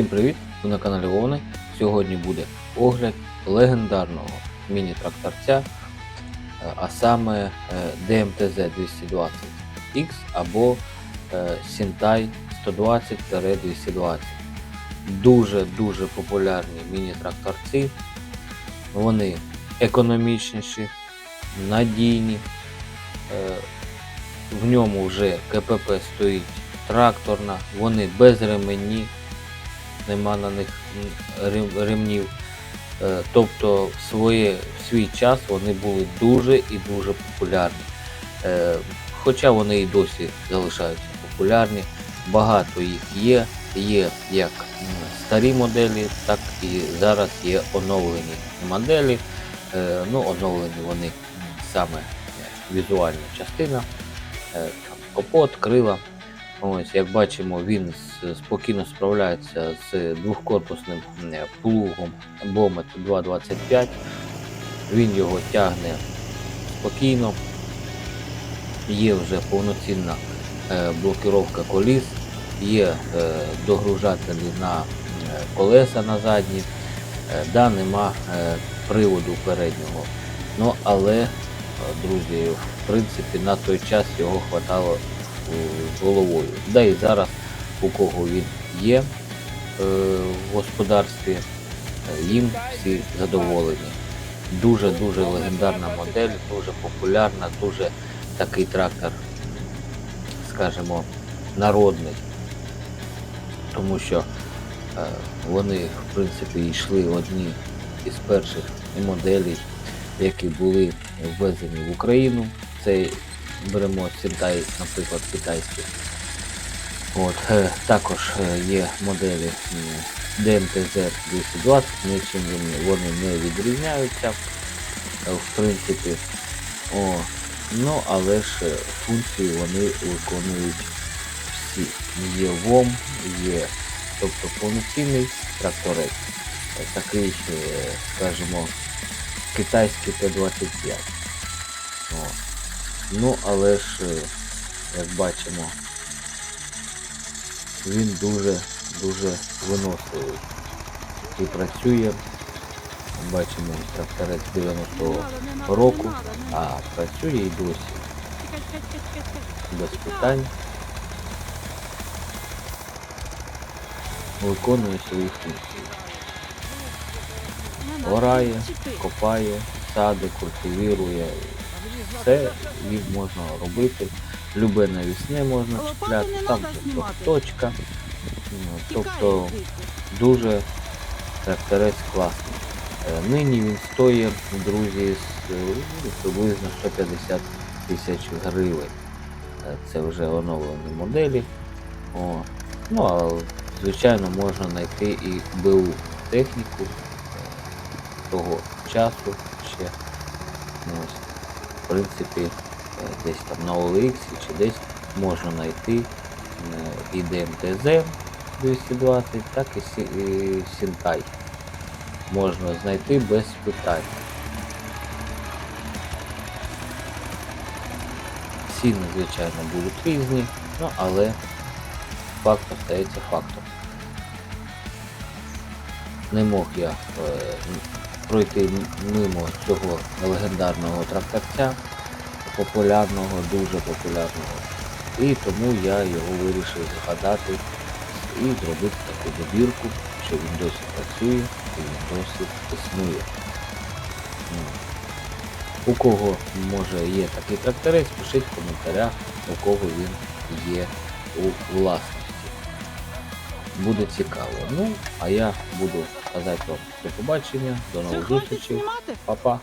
Всім привіт! Ви на каналі Вовни. Сьогодні буде огляд легендарного міні-тракторця, е, а саме е, DMTZ 220X або е, Sentai 120-220. Дуже-дуже популярні міні-тракторці. Вони економічніші, надійні. Е, В ньому вже КПП стоїть тракторна, вони без ремені, нема на них ремнів. Е, Тобто в, своє, в свій час вони були дуже і дуже популярні. Е, Хоча вони і досі залишаються популярні, багато їх є. Є як старі моделі, так і зараз є оновлені моделі. Е, Ну, оновлені вони саме візуальна частина, капот, крила. Ось, як бачимо, він спокійно справляється з двохкорпусним плугом Bomet 225. Він його тягне спокійно. Є вже повноцінна е, блокировка коліс, є е, догружателі на е, колеса на задні, да, нема приводу переднього. Ну, але, друзі, в принципі, на той час його хватало головою. Да і зараз, у кого він є е, в господарстві, е, їм всі задоволені. Дуже-дуже легендарна модель, дуже популярна, дуже такий трактор, скажімо, народний. Тому що е, вони, в принципі, йшли одні із перших моделей, які були ввезені в Україну. Це беремо Сінтай, наприклад, китайський. От, е, також е, є моделі м, DMTZ 220, нічим вони- не відрізняються, е, в принципі. О, ну, але ж функції вони виконують всі. Є ВОМ, є тобто повноцінний тракторець, такий, скажімо, китайський Т-25. Ну, але ж, е, як бачимо, він дуже дуже виносливий і працює. Бачимо тракторець 90-го року, а працює і досі без питань. Виконує свої функції. Орає, копає, сади, культивірує. Все їм можна робити. Любе навісне можна чіпляти, там тобто, точка. Ну, Тобто дуже тракторець класний. Е, Нині він стоїть, друзі, е, приблизно 150 тисяч гривень. Е, Це вже оновлені моделі. О. Ну, а звичайно можна знайти і БУ техніку того часу ще. Ну, Ось, принципі, е, десь там на OLX чи десь можна знайти е, і ДМТЗ 220, так і Сі- і Сінтай. Можна знайти без питань. Ціни, звичайно, будуть різні, ну але факт остається фактом. Не мог я е, пройти мимо цього легендарного тракторця, популярного, дуже популярного. І тому я його вирішив згадати і зробити таку добірку, що він досі працює і він досі існує. Ну, У кого може є такий тракторець, пишіть в коментарях, у кого він є у власності. Буде цікаво. Ну, а я буду казати вам до побачення, до нових зустрічей. Па-па.